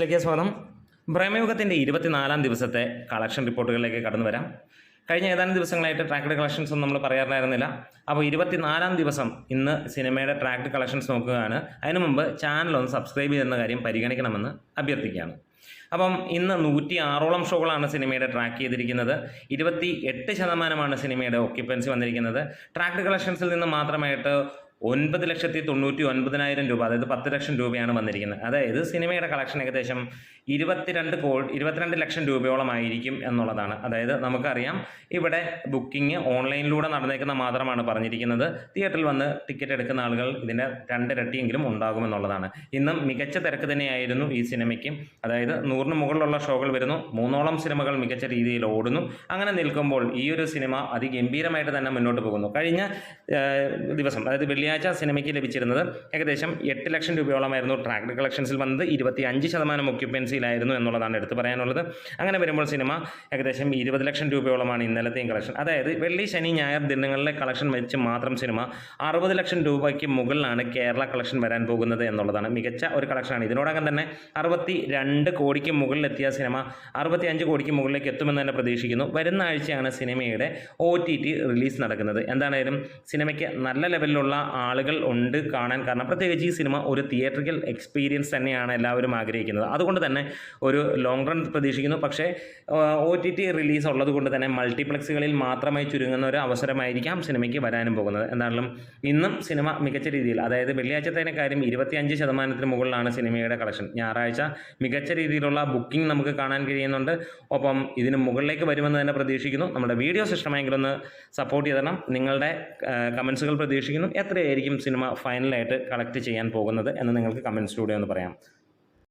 ലേക്ക് സ്വാഗതം ബ്രഹ്മയുഗത്തിന്റെ ഇരുപത്തിനാലാം ദിവസത്തെ കളക്ഷൻ റിപ്പോർട്ടുകളിലേക്ക് കടന്നു വരാം. കഴിഞ്ഞ ഏതാനും ദിവസങ്ങളായിട്ട് ട്രാക്ഡ് കളക്ഷൻസ് ഒന്നും നമ്മൾ പറയാറുണ്ടായിരുന്നില്ല. അപ്പോൾ ഇരുപത്തിനാലാം ദിവസം ഇന്ന് സിനിമയുടെ ട്രാക്ഡ് കളക്ഷൻസ് നോക്കുകയാണ്. അതിനു മുമ്പ് ചാനൽ ഒന്ന് സബ്സ്ക്രൈബ് ചെയ്യുന്ന കാര്യം പരിഗണിക്കണമെന്ന് അഭ്യർത്ഥിക്കുകയാണ്. അപ്പം ഇന്ന് നൂറ്റി ആറോളം ഷോകളാണ് സിനിമയുടെ ട്രാക്ക് ചെയ്തിരിക്കുന്നത്. ഇരുപത്തി എട്ട് ശതമാനമാണ് സിനിമയുടെ ഒക്യുപ്പൻസി വന്നിരിക്കുന്നത്. ട്രാക്ഡ് കളക്ഷൻസിൽ നിന്ന് മാത്രമായിട്ട് ഒൻപത് ലക്ഷത്തി തൊണ്ണൂറ്റി ഒൻപതിനായിരം രൂപ അതായത് പത്ത് ലക്ഷം രൂപയാണ് വന്നിരിക്കുന്നത്. അതായത് സിനിമയുടെ കളക്ഷൻ ഏകദേശം ഇരുപത്തിരണ്ട് കോടി ഇരുപത്തിരണ്ട് ലക്ഷം രൂപയോളമായിരിക്കും എന്നുള്ളതാണ്. അതായത് നമുക്കറിയാം ഇവിടെ ബുക്കിംഗ് ഓൺലൈനിലൂടെ നടന്നേക്കുന്ന മാത്രമാണ് പറഞ്ഞിരിക്കുന്നത്. തിയേറ്ററിൽ വന്ന് ടിക്കറ്റ് എടുക്കുന്ന ആളുകൾ ഇതിന്റെ രണ്ടിരട്ടിയെങ്കിലും ഉണ്ടാകുമെന്നുള്ളതാണ്. ഇന്നും മികച്ച തിരക്ക് തന്നെയായിരുന്നു ഈ സിനിമയ്ക്ക്. അതായത് നൂറിന് മുകളിലുള്ള ഷോകൾ വരുന്നു മൂന്നോളം സിനിമകൾ മികച്ച രീതിയിൽ ഓടുന്നു. അങ്ങനെ നിൽക്കുമ്പോൾ ഈ ഒരു സിനിമ അതിഗംഭീരമായിട്ട് തന്നെ മുന്നോട്ട് പോകുന്നു. കഴിഞ്ഞ ദിവസം അതായത് വെള്ളിയാഴ്ച സിനിമയ്ക്ക് ലഭിച്ചിരുന്നത് ഏകദേശം എട്ട് ലക്ഷം രൂപയോളമായിരുന്നു ട്രാക്ട് കളക്ഷൻസിൽ വന്നത്. ഇരുപത്തി അഞ്ച് ശതമാനം ഒക്യുപ്പൻസിയിലായിരുന്നു എന്നുള്ളതാണ് എടുത്തു പറയാനുള്ളത്. അങ്ങനെ വരുമ്പോൾ സിനിമ ഏകദേശം ഇരുപത് ലക്ഷം രൂപയോളമാണ് ഇന്നലത്തെയും കളക്ഷൻ അതായത് വെള്ളി ശനി ഞായർ ദിനങ്ങളിലെ കളക്ഷൻ വെച്ച് മാത്രം സിനിമ അറുപത് ലക്ഷം രൂപയ്ക്ക് മുകളിലാണ് കേരള കളക്ഷൻ വരാൻ പോകുന്നത് എന്നുള്ളതാണ് മികച്ച ഒരു കളക്ഷനാണ് ഇതിനോടകം തന്നെ അറുപത്തി രണ്ട് കോടിക്ക് മുകളിലെത്തിയ സിനിമ അറുപത്തി അഞ്ച് കോടിക്ക് മുകളിലേക്ക് എത്തുമെന്ന് തന്നെ പ്രതീക്ഷിക്കുന്നു. വരുന്ന ആഴ്ചയാണ് സിനിമയുടെ ഒ ടി ടി റിലീസ് നടക്കുന്നത്. എന്താണേലും സിനിമയ്ക്ക് നല്ല ലെവലിലുള്ള ആളുകൾ ഉണ്ട് കാണാൻ. കാരണം പ്രത്യേകിച്ച് ഈ സിനിമ ഒരു തിയേറ്ററിക്കൽ എക്സ്പീരിയൻസ് തന്നെയാണ് എല്ലാവരും ആഗ്രഹിക്കുന്നത്. അതുകൊണ്ട് തന്നെ ഒരു ലോങ് റൺ പ്രതീക്ഷിക്കുന്നു. പക്ഷേ ഒ ടി ടി റിലീസ് ഉള്ളത് കൊണ്ട് തന്നെ മൾട്ടിപ്ലക്സുകളിൽ മാത്രമായി ചുരുങ്ങുന്ന ഒരു അവസരമായിരിക്കാം സിനിമയ്ക്ക് വരാനും പോകുന്നത്. എന്തായാലും ഇന്നും സിനിമ മികച്ച രീതിയിൽ അതായത് വെള്ളിയാഴ്ചത്തേനെ കാര്യം ഇരുപത്തിയഞ്ച് ശതമാനത്തിന് മുകളിലാണ് സിനിമയുടെ കളക്ഷൻ ഞായറാഴ്ച മികച്ച രീതിയിലുള്ള ബുക്കിംഗ് നമുക്ക് കാണാൻ കഴിയുന്നുണ്ട്. ഒപ്പം ഇതിന് മുകളിലേക്ക് വരുമെന്ന് തന്നെ പ്രതീക്ഷിക്കുന്നു. നമ്മുടെ വീഡിയോസ് ഇഷ്ടമായെങ്കിൽ ഒന്ന് സപ്പോർട്ട് ചെയ്തണം നിങ്ങളുടെ കമൻസുകൾ പ്രതീക്ഷിക്കുന്നു. എത്രയായിരിക്കും സിനിമ ഫൈനലായിട്ട് കളക്ട് ചെയ്യാൻ പോകുന്നത് എന്ന് നിങ്ങൾക്ക് കമൻസിലൂടെ ഒന്ന് പറയാം.